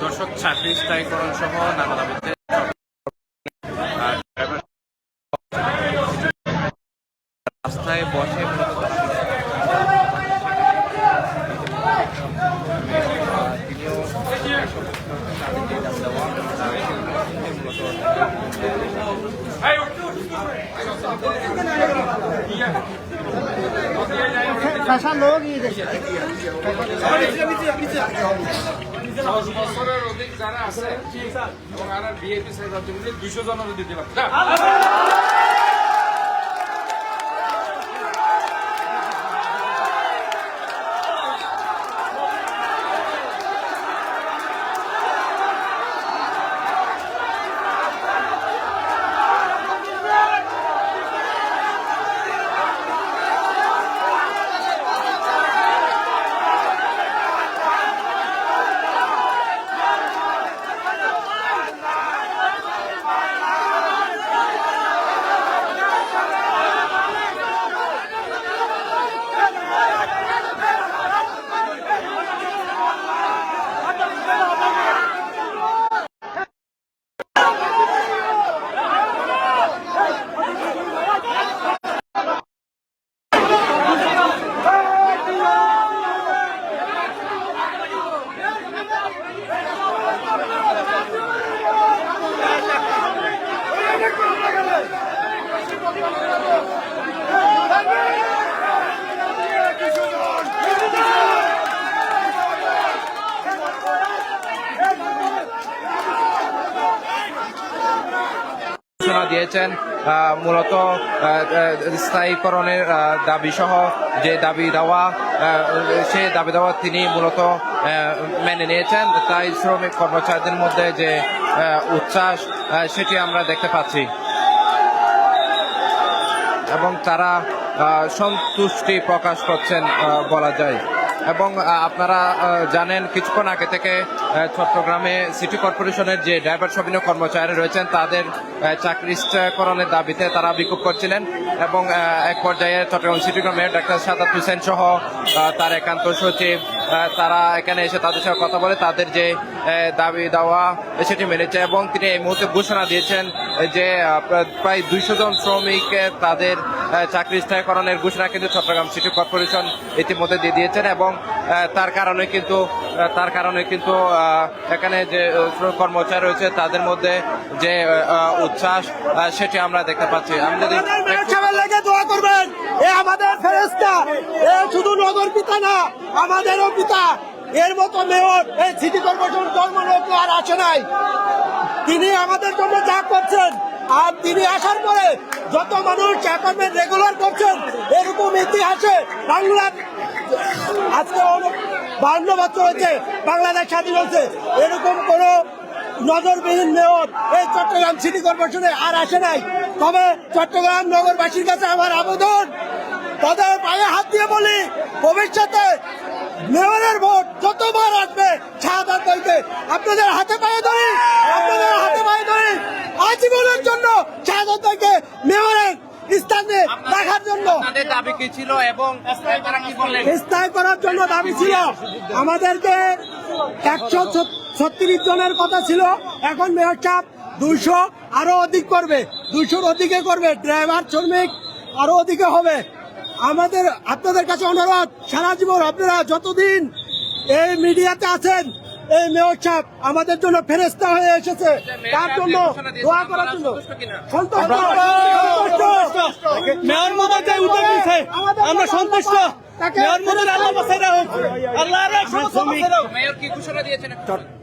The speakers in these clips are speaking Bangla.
দর্শক চাকরি স্থায়ীকরণ সহ নানা দাবিতে রাস্তায় বসে মূলত তিনিও লোক দশ বছরের অধিক যারা আছে এবং আর বিএপি জমিতে দুশো জনের দিতে পারছে ঘোষণা দিয়েছেন মূলত স্থায়ীকরণের দাবি সহ যে দাবি দেওয়া সে দাবি দেওয়া তিনি মূলত মেনে নিয়েছেন। তাই শ্রমিক কর্মচারীদের মধ্যে যে উচ্ছ্বাস সেটি আমরা দেখতে পাচ্ছি। এবং তারা সন্তুষ্টি প্রকাশ করছেন বলা যায়। এবং আপনারা জানেন কিছুক্ষণ আগে থেকে চট্টগ্রামে সিটি কর্পোরেশনের যে ড্রাইভার সবিনীয় কর্মচারী রয়েছেন, তাদের চাকরি স্থিরকরণের দাবিতে তারা বিক্ষোভ করছিলেন এবং এক পর্যায়ে Chattogram city mayor doctor Sadat Hossain সহ তার একান্ত সচিব তারা এখানে এসে তাদের সাথে কথা বলে তাদের যে দাবি দেওয়া সেটি মেনেছে এবং তিনি এই মুহূর্তে ঘোষণা দিয়েছেন যে প্রায়- দুইশো জন শ্রমিক তাদের চাকরি স্থায়ীকরণের ঘোষণা কিন্তু চট্টগ্রাম সিটি কর্পোরেশন ইতিমধ্যে দিয়ে দিয়েছেন এবং তার কারণে কিন্তু তার কারণে কিন্তু এখানে যে কর্মচারী রয়েছে তাদের মধ্যে যে উচ্ছ্বাস সেটি আমরা দেখতে পাচ্ছি। আমি যদি দোয়া করবেন। এ আমাদের ফেরেস্তা এ শুধু নগর পিতা না আমাদেরও পিতা। এর মতো মেয়র এই সিটি কর্পোরেশন কর্মলোক আর নাই। তিনি আমাদের জন্য যা করছেন আর তিনি আসার পরে যত মানুষ অ্যাপয়েন্টমেন্ট রেগুলার করছেন, এরকম ইতিহাসে বাংলার আজকে বান্ন বছর হয়েছে, বাংলাদেশ স্বাধীন হয়েছে। এরকম কোনো নজরবিহীন মেয়র এই চট্টগ্রাম সিটি কর্পোরেশনে আর আসে নাই। তবে চট্টগ্রাম নগরবাসীর কাছে আমার আবেদন, তাদের পায়ে হাত দিয়ে বলি, ভবিষ্যতে মেয়রের ভোট যতবার আসবে ভাইকে আপনাদের হাতে পায়ে ধরি আপনাদের হাতে পায়ে ধরি আজীবনের জন্য ভাইকে মেয়রের স্থানে রাখার জন্য। দাবি কি ছিল এবং স্থায়ী করার জন্য দাবি ছিল। আমাদেরকে একশো ছত্রিশ জনের কথা ছিল। এখন মেয়র সাহেব দুইশো আরও অধিক করবে। দুইশোর অধিকে করবে। ড্রাইভার শ্রমিক আরও অধিকে হবে। আমাদের আপনাদের কাছে অনুরোধ সারা জীবন আপনারা যতদিন এই মিডিয়াতে আছেন এই মেয়র সাহেব আমাদের জন্য ফেরেস্তা হয়ে এসেছে। তার জন্য দোয়া করার জন্য। মেয়র মহোদয় উদ্যোগ নিচ্ছে আমরা সন্তুষ্ট।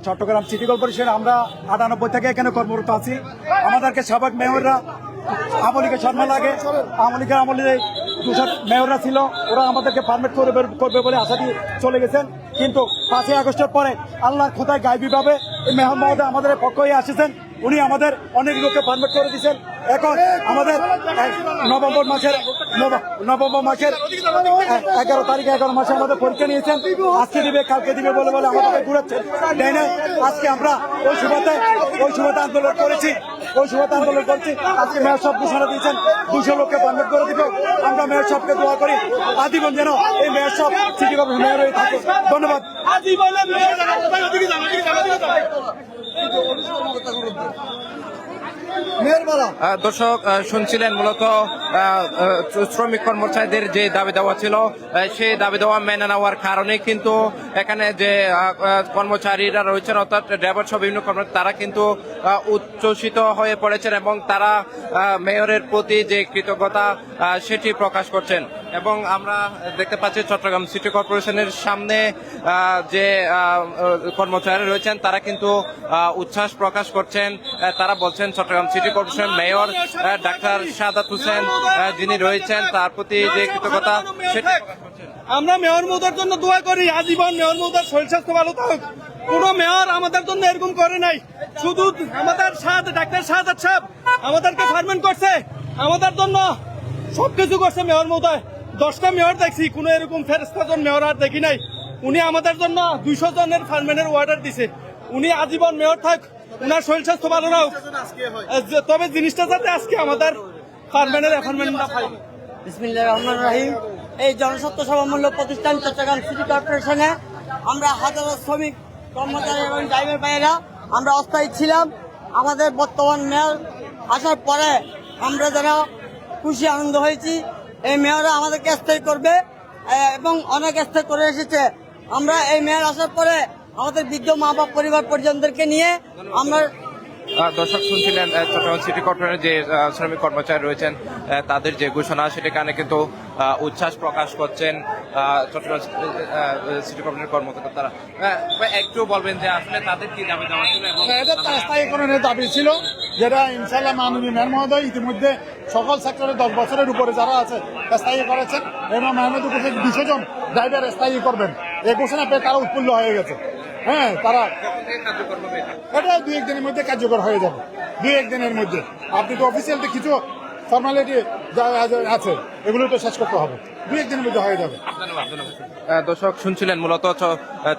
চট্টগ্রাম সিটি কর্পোরেশন আমরা আটানব্বই থেকে এখানে কর্মরত আছি। আমাদেরকে সাবেক মেয়ররা আমলিকে সম্মান লাগে। আমলিকের আমলে দুশো মেয়ররা ছিল ওরা আমাদেরকে পারমিট করবে করবে বলে আশা দিয়ে চলে গেছেন। কিন্তু পাঁচই আগস্টের পরে আল্লাহর খোদায় গাইবীভাবে মেহর আমাদের পক্ষ আসেছেন। উনি আমাদের অনেক লোককে পারমিট করে দিয়েছেন। এখন আমাদের নভেম্বর মাসের নভ- নভেম্বর মাসের এগারো তারিখে এগারো মাসে আমাদের পরীক্ষা নিয়েছেন। আজকে দিবে, কালকে দিবে বলে বলে আমাদেরকে ঘুরাচ্ছেন। তাই না? আজকে আমরা ওই সুবাদে ওই সুবাদে আন্দোলন করেছি। ওই সুবাদে আন্দোলন করছি। আজকে মেয়র সব ঘোষণা দিয়েছেন, দুশো লোককে পারমিট করে দিব। আমরা মেয়র সবকে দোয়া করি। আজীবন যেন এই মেয়র সব সিটি কর্পোরেশন মেয়র হয়ে থাকে ধন্যবাদ আজীবনে মেয়র মেয়রবালা আহ, দর্শক শুনছিলেন মূলত শ্রমিক কর্মচারীদের যে দাবি দেওয়া ছিল সেই দাবি দেওয়া মেনে নেওয়ার কারণে কিন্তু এখানে যে কর্মচারীরা রয়েছেন, অর্থাৎ ড্রাইভার সহ বিভিন্ন কর্মচারী, তারা কিন্তু উচ্ছ্বসিত হয়ে পড়েছেন এবং তারা মেয়রের প্রতি যে কৃতজ্ঞতা সেটি প্রকাশ করছেন। এবং আমরা দেখতে পাচ্ছি চট্টগ্রাম সিটি কর্পোরেশনের সামনে যে কর্মচারী রয়েছেন, তারা কিন্তু উচ্ছ্বাস প্রকাশ করছেন। তারা বলছেন, Chattogram city corporation mayor doctor Sadat Hossain যিনি রয়েছেন তার প্রতি যে কৃতজ্ঞতা সেটি আমরা মেয়র মহোদয়ের জন্য দোয়া করি আজীবন মেয়র মহোদয়ের শরীর স্বাস্থ্য ভালো থাকুক। কোনো মেয়র আমাদের জন্য এরকম করে নাই। শুধু আমাদের সাথ ডাক্তার সাথ সাহেব আমাদেরকে ফার্মেন্ট করছে। আমাদের জন্য সবকিছু করছে মেয়র মহোদয়। দশটা মেয়র দেখছি কোনো এরকম ফেরস্তা জন মেয়র আর দেখি নাই। উনি আমাদের জন্য দুইশো জনের ফার্মেন্টের অর্ডার দিছে। উনি আজীবন মেয়র থাক উনার শরীর স্বাস্থ্য ভালো রাখ তবে জিনিসটা যাতে আজকে আমাদের এই জনস্বার্থ সেবামূল্য প্রতিষ্ঠান চট্টগ্রাম সিটি কর্পোরেশনে আমরা হাজারো শ্রমিক, কর্মচারী এবং ড্রাইভার ভাইয়েরা আমরা অস্থায়ী ছিলাম। আমাদের বর্তমান মেয়র আসার পরে আমরা যারা খুশি, আনন্দ হয়েছি। এই মেয়র আমাদেরকে স্থায়ী করবে এবং অনেক স্থায়ী করে এসেছে। আমরা এই মেয়র আসার পরে আমাদের বৃদ্ধ মা বাপ পরিবার পরিজনদেরকে নিয়ে আমরা দর্শক শুনছিলেন চট্টগ্রাম সিটি কর্পোরেশনের যে শ্রমিক কর্মচারী রয়েছেন তাদের যে ঘোষণা, সেটি কানে কিন্তু উচ্ছ্বাস প্রকাশ করছেন চট্টগ্রাম সিটি কর্পোরেশনের কর্মকর্তারা। একটু বলবেন যে আসলে তাদের কি দাবি দেওয়া ছিল স্থায়ীকরণের দাবি ছিল। যেটা ইনশাল্লাহ মাননীয় মেয়র মহোদয় ইতিমধ্যে সকল সেক্টরে দশ বছরের উপরে যারা আছে স্থায়ী করেছেন এবং মেহমেদ উপরে দুশো জন ড্রাইভার স্থায়ী করবেন। এই ঘোষণা পেয়ে তারা উৎফুল্ল হয়ে গেছে। হ্যাঁ তারা এটা? দুই একদিনের মধ্যে কার্যকর হয়ে যাবে। দু একদিনের মধ্যে। আপনি তো অফিসিয়াল তো কিছু ফর্মালিটি আছে এগুলো তো শেষ করতে হবে। দু একদিনের মধ্যে হয়ে যাবে। দর্শক শুনছিলেন মূলত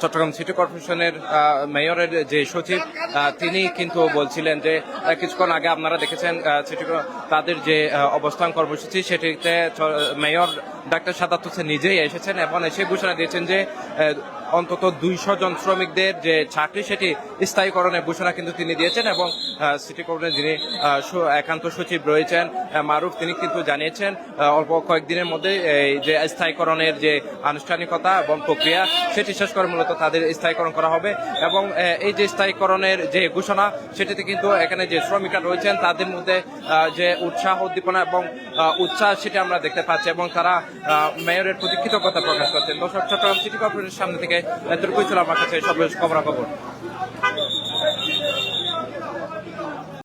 চট্টগ্রাম সিটি কর্পোরেশনের মেয়রের যে সচিব তিনি কিন্তু বলছিলেন যে কিছুক্ষণ আগে আপনারা দেখেছেন সিটি তাদের যে অবস্থান কর্মসূচি সেটিতে মেয়র ডাক্তার সাদাত হোসেন নিজেই এসেছেন এবং এসে ঘোষণা দিয়েছেন যে অন্তত দুইশো জন শ্রমিকদের যে চাকরি সেটি স্থায়ীকরণের ঘোষণা কিন্তু তিনি দিয়েছেন এবং সিটি কর্পোরেশনের যিনি একান্ত সচিব রয়েছেন মারুফ, তিনি কিন্তু জানিয়েছেন অল্প কয়েকদিনের মধ্যে এই যে স্থায়ীকরণের যে আনুষ্ঠানিকতা এবং প্রক্রিয়া সেটি শেষ করে মূলত তাদের স্থায়ীকরণ করা হবে এবং এই যে স্থায়ীকরণের যে ঘোষণা সেটিতে কিন্তু এখানে যে শ্রমিকরা রয়েছেন তাদের মধ্যে যে উৎসাহ উদ্দীপনা এবং উৎসাহ সেটি আমরা দেখতে পাচ্ছি এবং তারা মেয়রের প্রতি কৃতজ্ঞতা প্রকাশ করছেন। দর্শক, চট্টগ্রাম সিটি কর্পোরেশনের সামনে থেকে এতটুকুই ছিল আমার কাছে সব খবরাখবর।